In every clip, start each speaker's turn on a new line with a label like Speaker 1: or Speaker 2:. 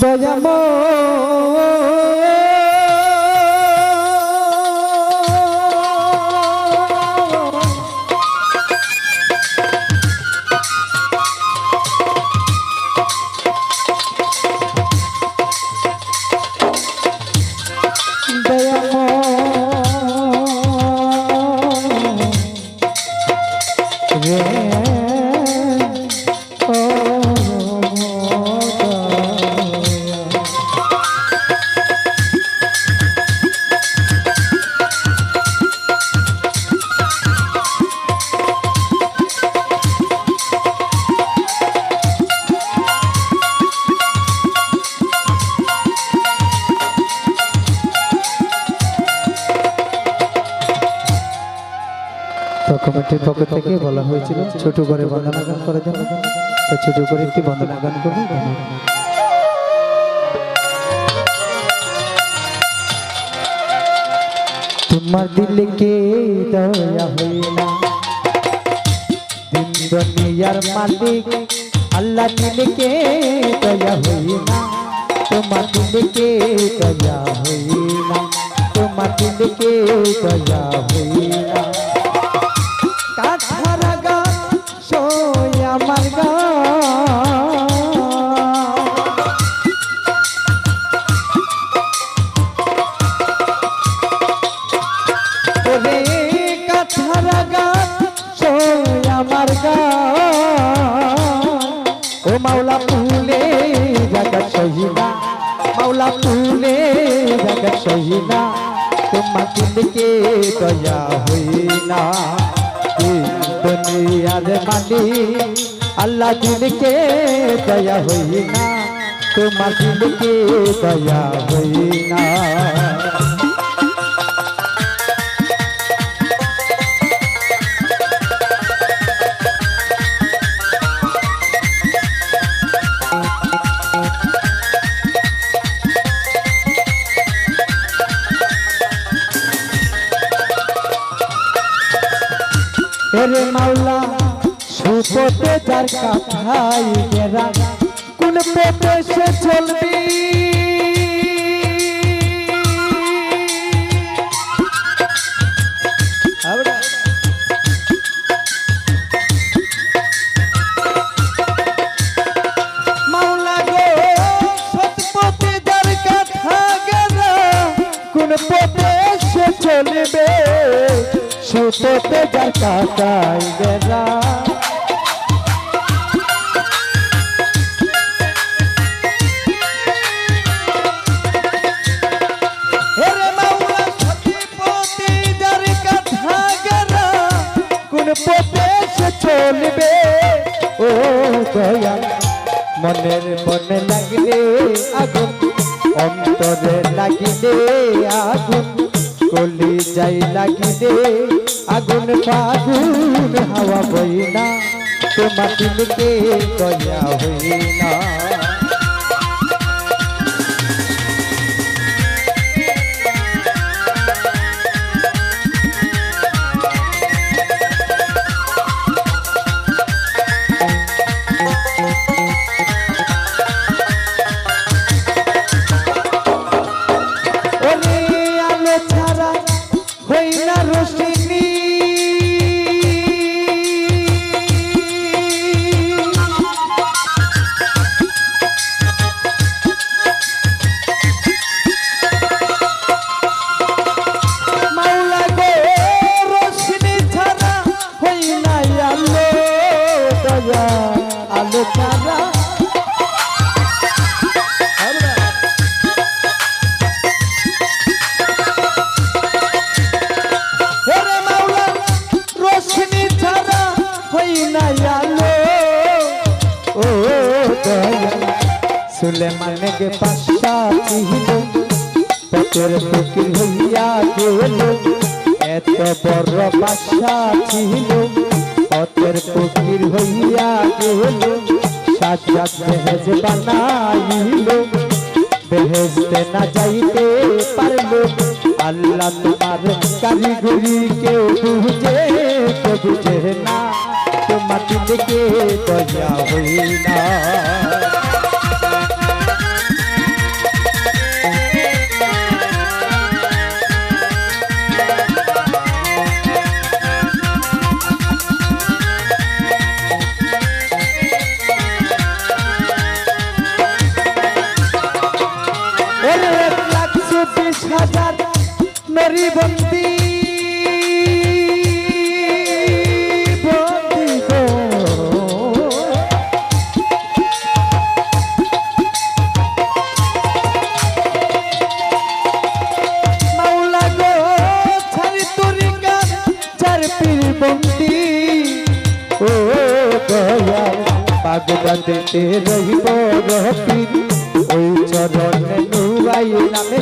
Speaker 1: দয়াম কমিটির পক্ষ থেকে বলা হয়েছিল, ছোট করে বন্দনা গান করার জন্য তো ছোট করে একটি বন্দনা গান করব তোমার দিলে কে দয়া হইলা? দিন দুনিয়ার মালিক, আল্লাহ দিলে কে দয়া হইলা? তোমার দিলে কে দয়া হইলা? তোমার দিলে কে দয়া হইলা? ফুলে জগৎ সহিনা তোমার দিলকে দয়া হইনা। দুনিয়ার মাটি আল্লাহ দিনকে দয়া হইনা, তোমার দিলকে দয়া হইনা। মাওলা সুপতে যার কাঠাই গেরা কোন পথে সে চলবি চলবে? সুপথে যার কাটাই সে চলবে? ও দয়া মনের মনে লাগলে আগুন অন্তরে লাগিলে আগুন। কলি যাই লাগিলে আগুন ফাগুন হাওয়া বইনা। তোমার দিলকে দয়া হইনা। আলো মাওলা রোশনি ছাড়া হই না আলো। ও সুলেমান কে পাশা ছিল পথের ফকির হইয়া গেল। এত বড় বাসা ছিল পথের ফকির হইয়া গেল। সাজাত মেহেজ বানাইল। বেহেস্তে না যাইতে পারল। আল্লাহ তোমার কারিগরি কেউ বুঝে কেউ বুঝে না। তোমার দিকে দয়া হই বন্দি ও দয়াল বাগদাদেতে রহিব রহিব ওই চরণে নুরাই নামে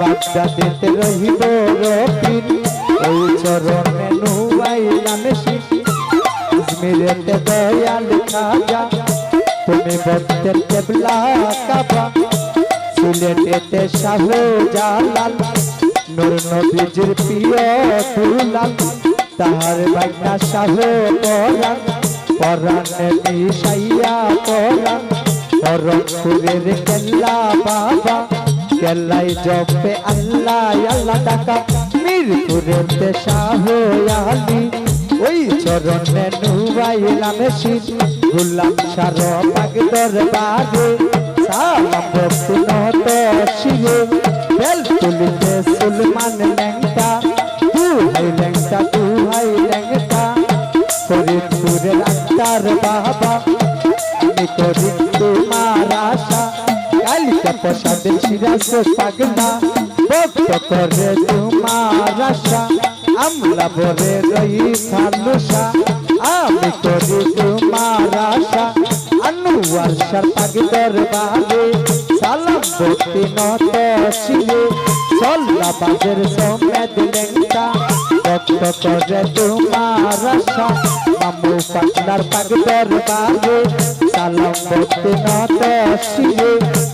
Speaker 1: বাগদাদেতে রহিব রহিব ওই চরণে খাজা। তুমি নূর নবীজির প্রিয় তাহার বাইনা শাহ পরাণ। পরাণে মিশাইয়া পরাণ। পরমপুরের বাবা। কেল্লাই জপে আল্লাহ আল্লাহ ডাকা। মিরপুরেতে শাহ আলী, ওই চরণে নুবাইলাম শীত গুলাম সার পাগ দরবারে সালাম ভক্তি শিরে বেল তুলিতে সুলমান ল্যাংটা তু হাই ল্যাংটা তু হাই ল্যাংটা। ফরিদপুরের আক্তার বাবা, আমি করি প্রসাদের সিরাজ পাগলা। ভক্ত করে তোমার আশা আমলা ভরে রই ফালুসা আমি করি তোমার আশা, আনুয়ার সার পাগ দরবারে। সালাম ভক্তি নত শিরে চল্লা বাজের সমেত লেংটা। ভক্ত করে তোমার আশা, মামু পাটনার পাগ দরবারে। সালাম ভক্তি নত পাটনার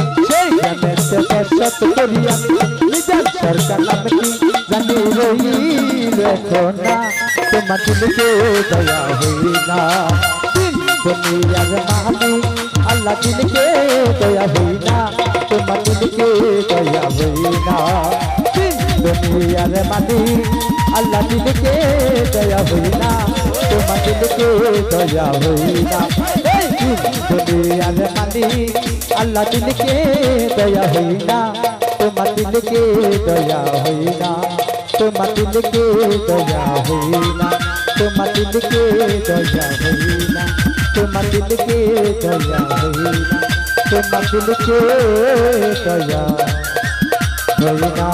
Speaker 1: গ্রামেতে বসত করি আমি নিজাম সরকার নামে কি জানি রইল না তোমার দিলকে দয়া হই না দিন দুনিয়ার মালিক আল্লাহ দিলকে দয়া হই না তোমার দিলকে দয়া হই না দুনিয়ার মালিক আল্লাহ দিলকে দয়া হই না তোমার দয়া হই দুনিয়ার মালিক আল্লাহ দিলকে দয়া হই না তোমার দিলকে দয়া হই না তোমার দিলকে দয়া হই না তোমার দিলকে দয়া হই না তোমার দিলকে দয়া হই না তোমার দিলকে দয়া হই না